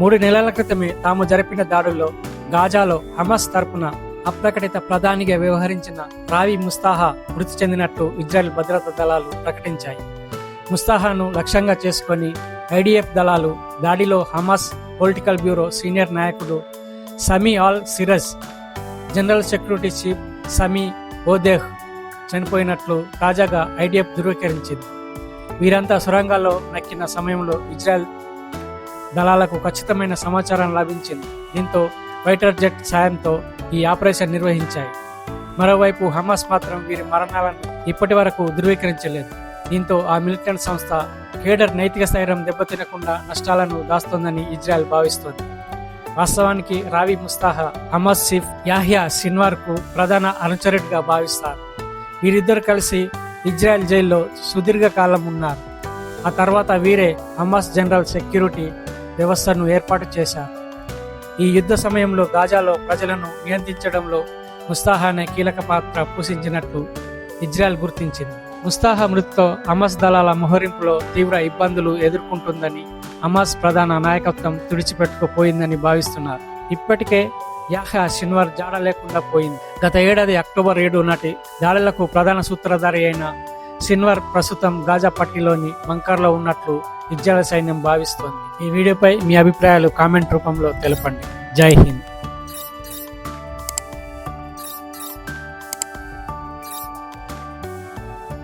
మూడు నెలల క్రితమే తాము జరిపిన దాడుల్లో గాజాలో హమాస్ తరపున అప్రకటిత ప్రధానిగా వ్యవహరించిన రావి ముస్తాహా మృతి చెందినట్టు ఇజ్రాయెల్ భద్రతా దళాలు ప్రకటించాయి. ముస్తాహాను లక్ష్యంగా చేసుకొని ఐడిఎఫ్ దళాలు దాడిలో హమాస్ పొలిటికల్ బ్యూరో సీనియర్ నాయకుడు Sami al Siraj general security chief Sami Odeh చనిపోయినట్లు తాజాగా ఐడిఎఫ్ ధృవీకరించింది. వీరంతా సొరంగాల్లో నక్కిన సమయంలో ఇజ్రాయెల్ దళాలకు ఖచ్చితమైన సమాచారం లభించింది. దీంతో ఫైటర్ జెట్ సాయంతో ఈ ఆపరేషన్ నిర్వహించాయి. మరోవైపు హమాస్ మాత్రం వీరి మరణాలను ఇప్పటి వరకు ధృవీకరించలేదు. దీంతో ఆ మిలిటెంట్ సంస్థ కేడర్ నైతిక స్థైర్యం దెబ్బతినకుండా నష్టాలను దాస్తోందని ఇజ్రాయెల్ భావిస్తోంది. వాస్తవానికి రావి ముస్తాహా హమాస్ సిఫ్ యాహియా సిన్వార్కు ప్రధాన అనుచరుడిగా భావిస్తారు. వీరిద్దరు కలిసి ఇజ్రాయెల్ జైల్లో సుదీర్ఘ కాలం ఉన్నారు. ఆ తర్వాత వీరే హమాస్ జనరల్ సెక్యూరిటీ వ్యవస్థను ఏర్పాటు చేశారు. ఈ యుద్ధ సమయంలో గాజాలో ప్రజలను నియంత్రించడంలో ముస్తాహానే కీలక పాత్ర పోషించినట్టు ఇజ్రాయెల్ గుర్తించింది. ముస్తాహా మృతితో హమాస్ దళాల మోహరింపులో తీవ్ర ఇబ్బందులు ఎదుర్కొంటుందని హమాస్ ప్రధాన నాయకత్వం తుడిచిపెట్టుకుపోయిందని భావిస్తున్నారు. ఇప్పటికే యాహా షిన్వర్ జాడ లేకుండా పోయింది. గత ఏడాది అక్టోబర్ ఏడు నాటి దాడులకు ప్రధాన సూత్రధారి అయిన సిన్వర్ ప్రస్తుతం గాజా పట్టిలోని బంకర్లో ఉన్నట్లు ఇజ్రాయల్ సైన్యం భావిస్తోంది. ఈ వీడియోపై మీ అభిప్రాయాలు కామెంట్ రూపంలో తెలపండి. జై హింద్.